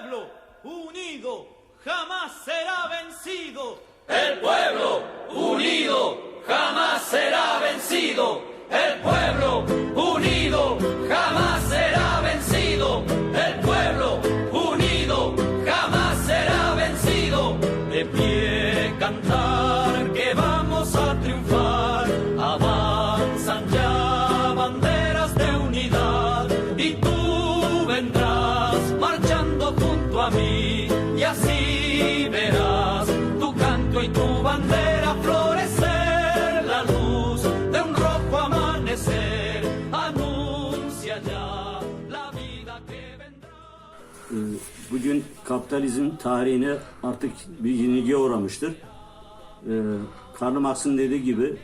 pueblo unido jamás será vencido. El pueblo unido jamás será vencido. El pueblo unido Bugün kapitalizm tarihine artık bir yenilgiye uğramıştır. Ee, Karl Marx'ın dediği gibi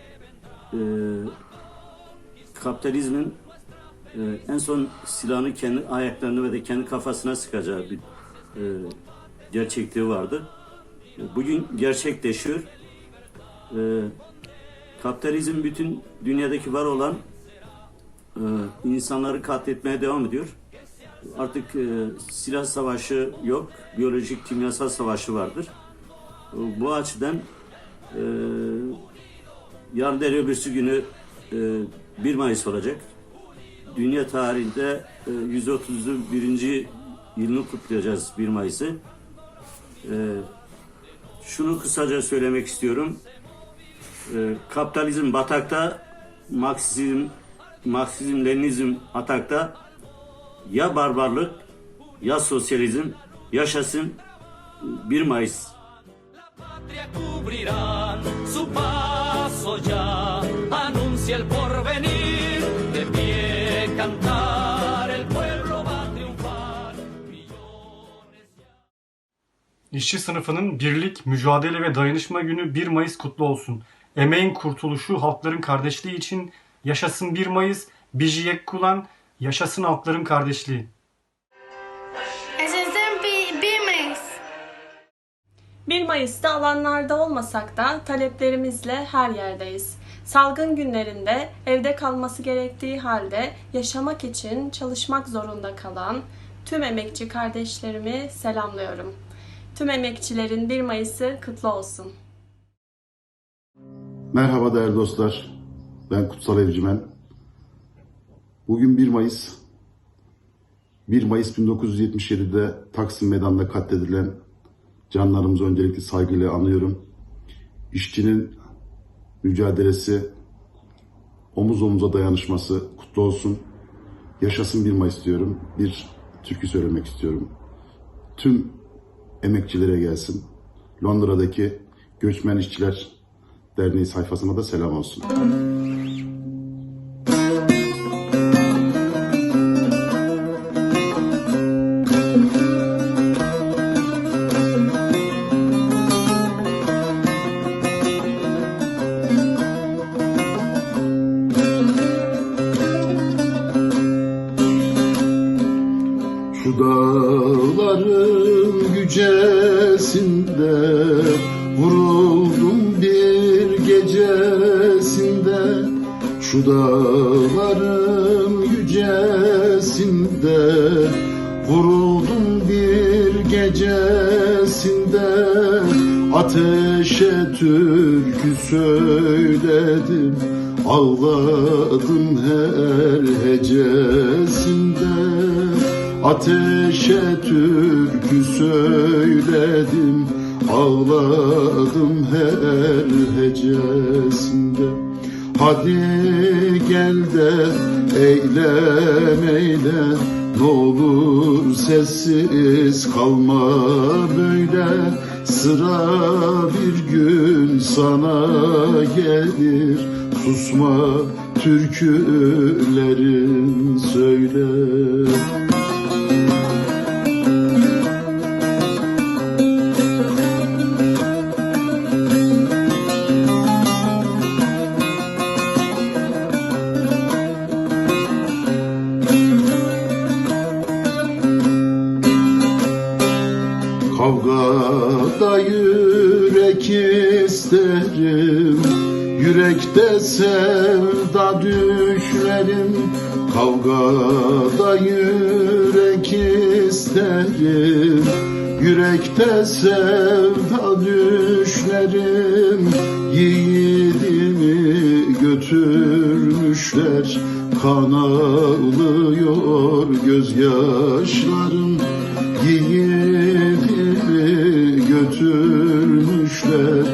e, kapitalizmin e, en son silahını kendi ayaklarını ve de kendi kafasına sıkacağı bir e, gerçekliği vardı. Bugün gerçekleşiyor. Kapitalizm bütün dünyadaki var olan insanları katletmeye devam ediyor. Artık e, silah savaşı yok, biyolojik kimyasal savaşı vardır. E, bu açıdan e, yarın der öbürsü günü e, 1 Mayıs olacak. Dünya tarihinde e, 131. yılını kutlayacağız 1 Mayıs'ı. E, şunu kısaca söylemek istiyorum. E, kapitalizm batakta, Marksizm, Marksizm, Leninizm atakta, ya barbarlık ya sosyalizm yaşasın. 1 Mayıs. patria cubrirán su paso ya. Anuncia el porvenir de pie cantar. El pueblo va a triunfar. Millones ya. İşçi sınıfının birlik, mücadele ve dayanışma günü 1 Mayıs kutlu olsun. Emeğin kurtuluşu, halkların kardeşliği için. Yaşasın 1 Mayıs, Bijiyek Kulan, yaşasın halkların kardeşliği. Yaşasın bir, bir Mayıs. 1 Mayıs'ta alanlarda olmasak da taleplerimizle her yerdeyiz. Salgın günlerinde evde kalması gerektiği halde yaşamak için çalışmak zorunda kalan tüm emekçi kardeşlerimi selamlıyorum. Tüm emekçilerin 1 Mayıs'ı kutlu olsun. Merhaba değerli dostlar. Ben Kutsal Evcimen. Bugün 1 Mayıs. 1 Mayıs 1977'de Taksim Meydanı'nda katledilen canlarımızı öncelikle saygıyla anıyorum. İşçinin mücadelesi, omuz omuza dayanışması kutlu olsun. Yaşasın 1 Mayıs diyorum. Bir türkü söylemek istiyorum. Tüm emekçilere gelsin. Londra'daki Göçmen İşçiler Derneği sayfasına da selam olsun. Şu gecesinde Ateşe türkü söyledim. Ağladım her hecesinde Ateşe türkü söyledim. Ağladım her hecesinde. Hadi gel de eylem eylem Ne olur sessiz kalma böyle. Sıra bir gün sana gelir. Susma türkülerin söyle düşlerim Kavgada yürek isterim isterim. Yürekte sevda düşlerim. Yiğidimi götürmüşler. Kan ağlıyor gözyaşlarım. Yiğidimi götürmüşler.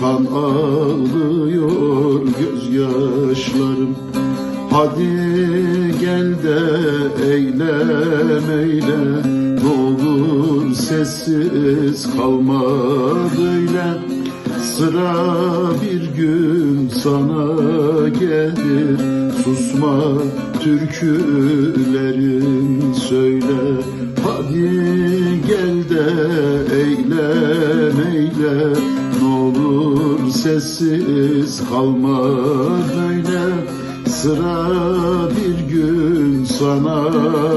Kan ağlıyor gözyaşlarım Hadi gel de eyle Ne olur sessiz kalma böyle. Sıra bir gün sana gelir Susma türkülerin söyle. Hadi gel de eyle Ne olur sessiz kalma böyle Sıra bir gün sana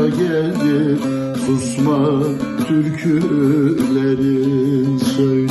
gelir. Susma türkülerin söyle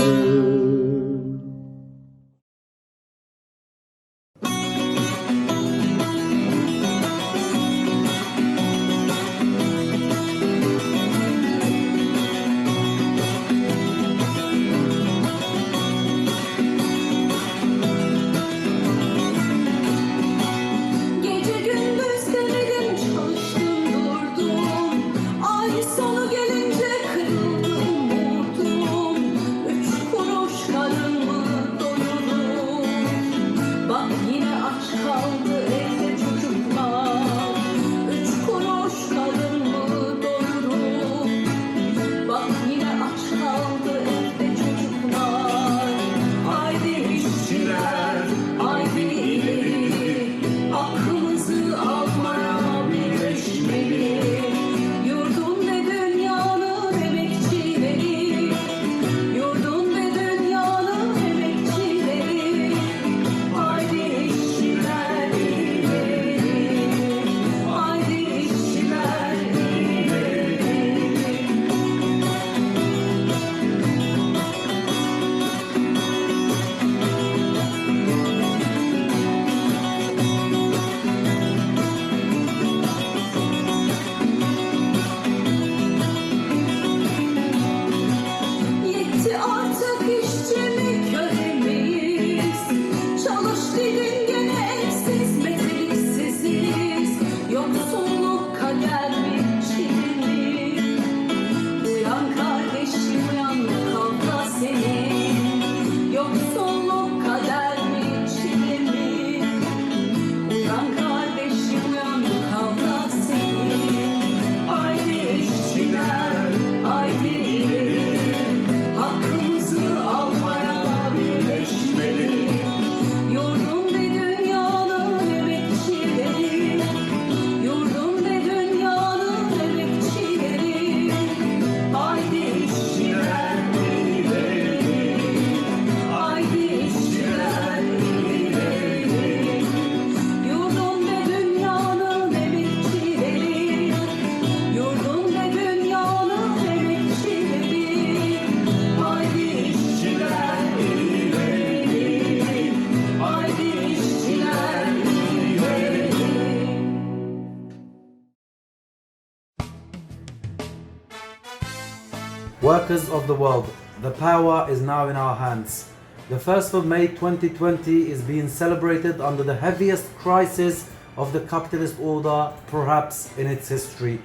Workers of the world, the power is now in our hands. The 1st of May 2020 is being celebrated under the heaviest crisis of the capitalist order, perhaps in its history.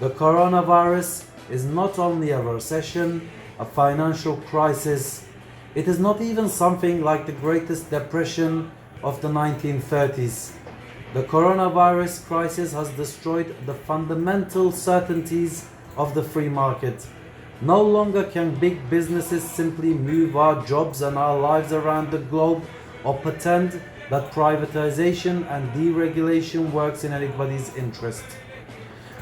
The coronavirus is not only a recession, a financial crisis, it is not even something like the greatest depression of the 1930s. The coronavirus crisis has destroyed the fundamental certainties of the free market. No longer can big businesses simply move our jobs and our lives around the globe or pretend that privatization and deregulation works in anybody's interest.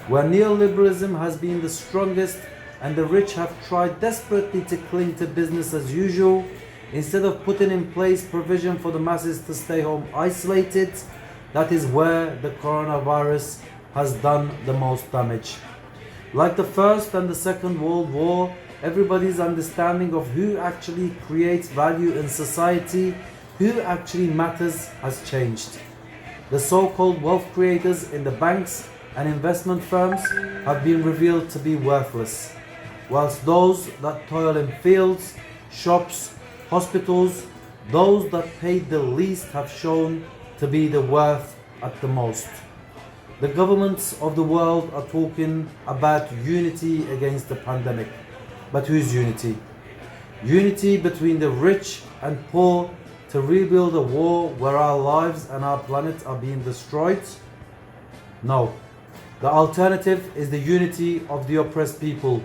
Where neoliberalism has been the strongest and the rich have tried desperately to cling to business as usual, instead of putting in place provision for the masses to stay home isolated, that is where the coronavirus has done the most damage. Like the First and the Second World War, everybody's understanding of who actually creates value in society, who actually matters, has changed. The so called wealth creators in the banks and investment firms have been revealed to be worthless, whilst those that toil in fields, shops, hospitals, those that paid the least have shown to be the worth at the most. The governments of the world are talking about unity against the pandemic. But whose unity? Unity between the rich and poor to rebuild a war where our lives and our planet are being destroyed? No. The alternative is the unity of the oppressed people.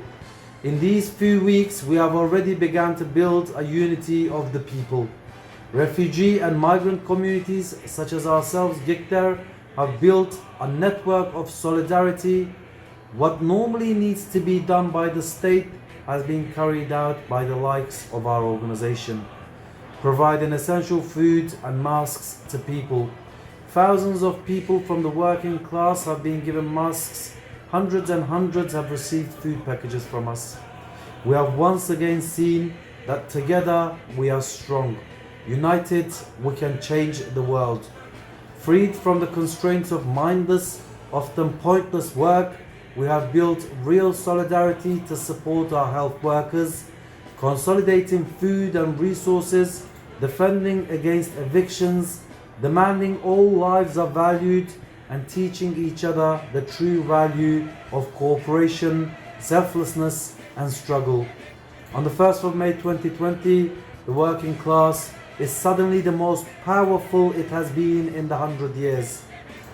In these few weeks, we have already begun to build a unity of the people. Refugee and migrant communities such as ourselves, Gikter, have built a network of solidarity. What normally needs to be done by the state has been carried out by the likes of our organization, providing essential food and masks to people. Thousands of people from the working class have been given masks. Hundreds and hundreds have received food packages from us. We have once again seen that together we are strong. United, we can change the world. Freed from the constraints of mindless, often pointless work, we have built real solidarity to support our health workers, consolidating food and resources, defending against evictions, demanding all lives are valued, and teaching each other the true value of cooperation, selflessness, and struggle. On the 1st of May 2020, the working class is suddenly the most powerful it has been in the hundred years.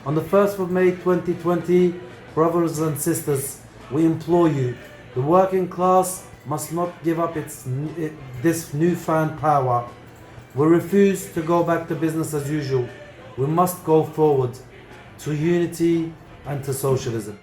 On the 1st of May 2020, brothers and sisters, we implore you, the working class must not give up its, it, this newfound power. We refuse to go back to business as usual. We must go forward to unity and to socialism.